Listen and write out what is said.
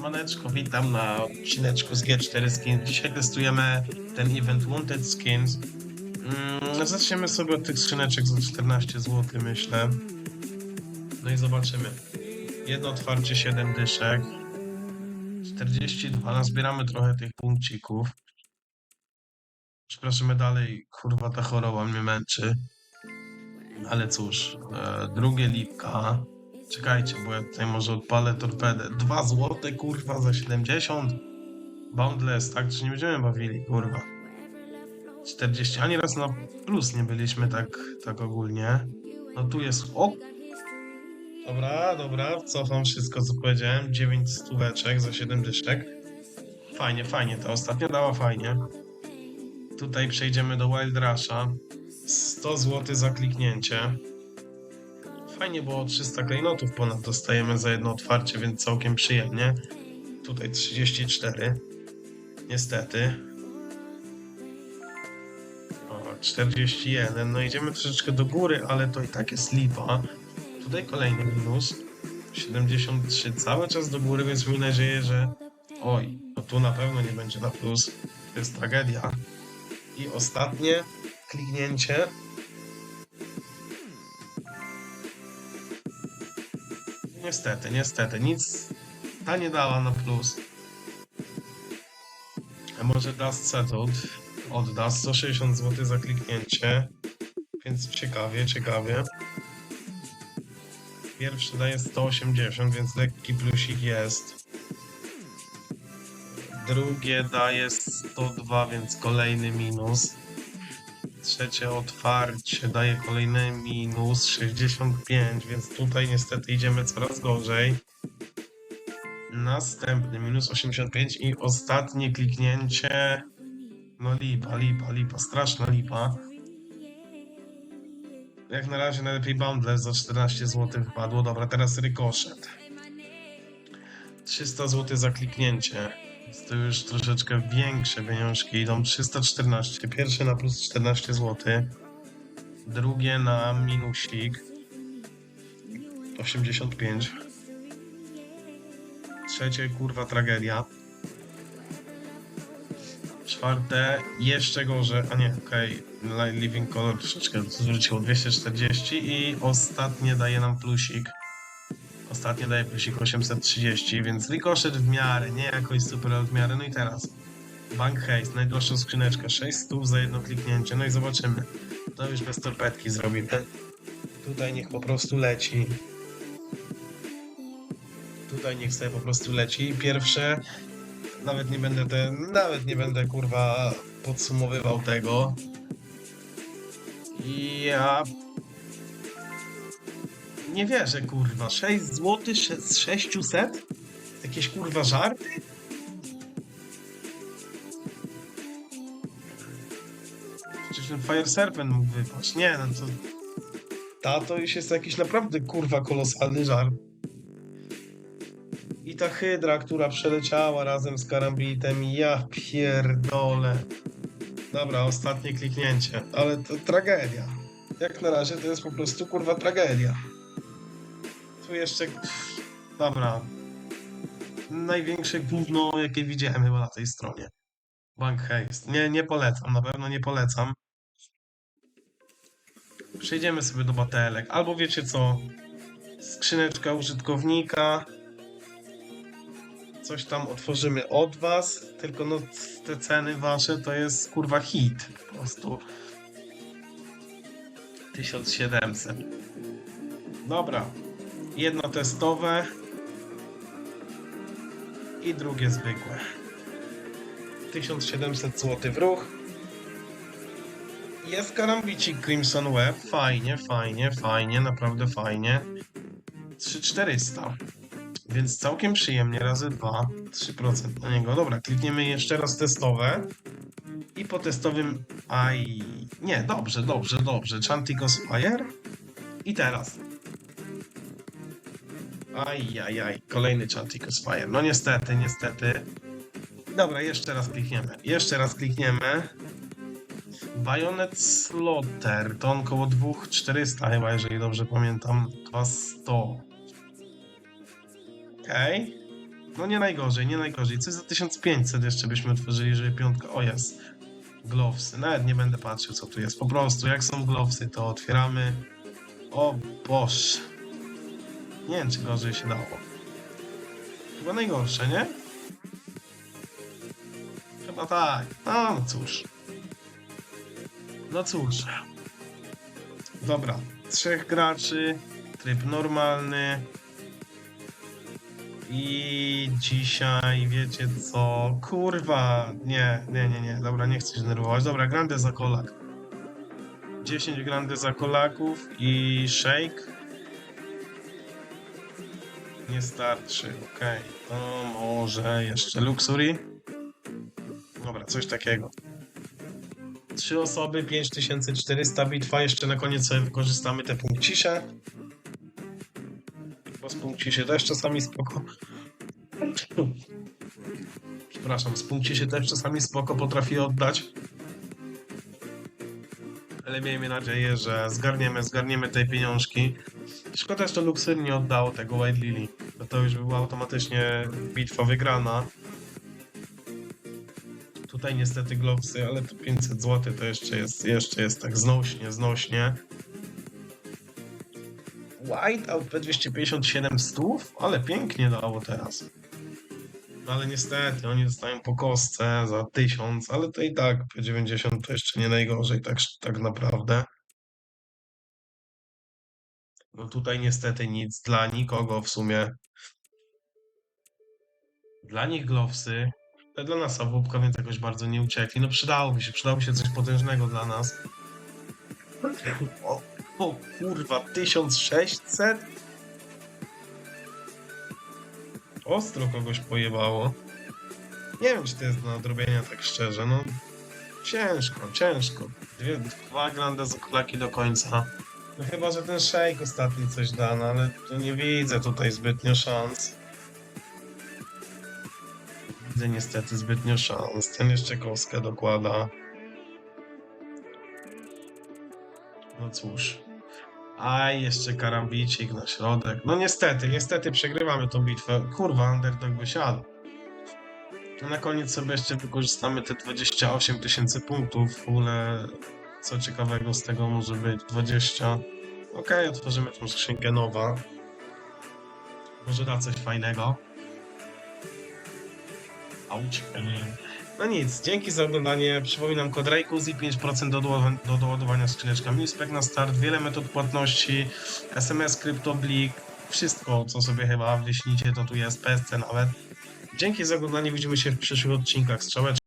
Siemaneczko, witam na odcineczku z G4 Skins. Dzisiaj testujemy ten event Wanted Skins. Mm, zaczniemy sobie od tych skrzyneczek za 14 zł, myślę. No i zobaczymy. Jedno otwarcie 7 dyszek. 42, nazbieramy trochę tych punkcików. Przepraszamy dalej, kurwa ta choroba mnie męczy. Ale cóż, e, drugie lipka. Czekajcie, bo ja tutaj może odpalę torpedę. 2 złote, kurwa, za 70. Boundless, tak? Czy nie będziemy bawili, kurwa? 40, ani raz na plus nie byliśmy tak, tak ogólnie. No tu jest, o! Dobra, dobra, cofam wszystko, co powiedziałem. 9 stóweczek za 7 dyszek. Fajnie, fajnie, ta ostatnia dała fajnie. Tutaj przejdziemy do Wild Rusha. 100 zł za kliknięcie. Fajnie, bo 300 klejnotów ponad dostajemy za jedno otwarcie, więc całkiem przyjemnie. Tutaj 34. Niestety. O, 41. No idziemy troszeczkę do góry, ale to i tak jest lipa. Tutaj kolejny minus. 73. Cały czas do góry, więc mam nadzieję, że... Oj, no tu na pewno nie będzie na plus. To jest tragedia. I ostatnie kliknięcie. Niestety, niestety, nic ta nie dała na plus. A może Dust Settled odda 160 zł za kliknięcie, więc ciekawie, ciekawie. Pierwszy daje 180, więc lekki plusik jest. Drugie daje 102, więc kolejny minus. Trzecie otwarcie daje kolejny minus 65, więc tutaj niestety idziemy coraz gorzej. Następny minus 85 i ostatnie kliknięcie. No lipa, lipa, lipa, straszna lipa. Jak na razie najlepiej Boundless za 14 zł wypadło. Dobra, teraz rykoszet. 300 zł za kliknięcie. To już troszeczkę większe pieniążki idą. 314. Pierwsze na plus 14 zł. Drugie na minusik. 85. Trzecie kurwa tragedia. Czwarte jeszcze gorzej, a nie, okej, okay. Living Color troszeczkę zwróciło 240 i ostatnie daje nam plusik. Ostatnie daje plusik 830, więc rikoszet w miarę, nie jakoś super ale w miarę. No i teraz Bank Haste, najdroższa skrzyneczka, 6 stów za jedno kliknięcie, no i zobaczymy. To już bez torpedki zrobimy. Tutaj niech po prostu leci. Tutaj niech sobie po prostu leci. Pierwsze, nawet nie będę te, nawet nie będę kurwa podsumowywał tego. Ja nie wierzę, kurwa. 6 zł z 600? Jakieś kurwa żarty? Przecież ten Fire Serpent mógł wypaść. Nie, no to... Ta to już jest jakiś naprawdę kurwa kolosalny żart. I ta hydra, która przeleciała razem z karambitem, ja pierdolę. Dobra, ostatnie kliknięcie, ale to tragedia. Jak na razie to jest po prostu kurwa tragedia. Tu jeszcze. Dobra. Największe gówno, jakie widziałem chyba na tej stronie. Bank Haste. Nie, nie polecam, na pewno nie polecam. Przejdziemy sobie do batelek. Albo wiecie co? Skrzyneczka użytkownika. Coś tam otworzymy od was. Tylko no te ceny wasze to jest kurwa hit. Po prostu. 1700. Dobra. Jedno testowe i drugie zwykłe. 1700 zł w ruch. Jest karambicik Crimson Web. Fajnie, fajnie, fajnie, naprawdę fajnie. 3400. Więc całkiem przyjemnie, razy 2, 3% na niego. Dobra, klikniemy jeszcze raz testowe. I po testowym. Aj. Nie, dobrze, dobrze, dobrze. Chantico Spire. I teraz. Aj, aj, aj. Kolejny Chantico Spire. No niestety, niestety. Dobra, jeszcze raz klikniemy. Jeszcze raz klikniemy. Bayonet Slaughter. To on około 2400 chyba, jeżeli dobrze pamiętam. 2100. Okej. Okay. No nie najgorzej, nie najgorzej. Coś za 1500 jeszcze byśmy otworzyli, żeby piątka... O jest. Glowsy. Nawet nie będę patrzył, co tu jest. Po prostu, jak są glowsy, to otwieramy. O Boż. Nie wiem, czy gorzej się dało. Chyba najgorsze, nie? Chyba tak. No, no cóż. No cóż. Dobra. Trzech graczy. Tryb normalny. I dzisiaj wiecie co? Kurwa, nie, nie, nie, nie. Dobra, nie chcę się denerwować. Dobra, grande za kolak. 10 grande za kolaków i shake. Nie starczy, okej. To może jeszcze luxury. Dobra, coś takiego. Trzy osoby, 5400 bitwa. Jeszcze na koniec sobie wykorzystamy te punkcisze. Bo z punkcisie też czasami spoko. Przepraszam, z punkcisie też czasami spoko potrafi oddać. Ale miejmy nadzieję, że zgarniemy, zgarniemy te pieniążki. Szkoda, że to Luxury nie oddało tego White Lily. To już by była automatycznie bitwa wygrana. Tutaj niestety glowsy, ale to 500 zł to jeszcze jest, jeszcze jest tak znośnie, znośnie. Whiteout P257 stów, ale pięknie dało teraz. No ale niestety, oni dostają po kostce za 1000, ale to i tak P90 to jeszcze nie najgorzej, tak, tak naprawdę. No tutaj niestety nic dla nikogo w sumie. Dla nich glowsy, dla nas awupka, więc jakoś bardzo nie uciekli. No przydałoby się, przydałoby się coś potężnego dla nas. O, o kurwa, 1600? Ostro kogoś pojebało. Nie wiem, czy to jest do nadrobienia, tak szczerze. No, ciężko, ciężko. Dwie, dwa grande zakolaki do końca. No chyba, że ten shake ostatni coś da, no ale to nie widzę tutaj zbytnio szans. Widzę niestety zbytnio szans. Ten jeszcze kostkę dokłada. No cóż. A jeszcze karambicik na środek. No niestety, niestety przegrywamy tą bitwę. Kurwa, underdog by siadł. No na koniec sobie jeszcze wykorzystamy te 28 tysięcy punktów. W ogóle co ciekawego z tego może być 20. Okej, otworzymy tą skrzynkę nowa. Może da coś fajnego. Auć. No nic, dzięki za oglądanie. Przypominam kod RAJKUZ i 5% do, do doładowania skrzyneczka Newspec na start, wiele metod płatności, SMS, kryptoblik, wszystko co sobie chyba wieśnicie to tu jest, PSC nawet. Dzięki za oglądanie, widzimy się w przyszłych odcinkach. Strzałeczka.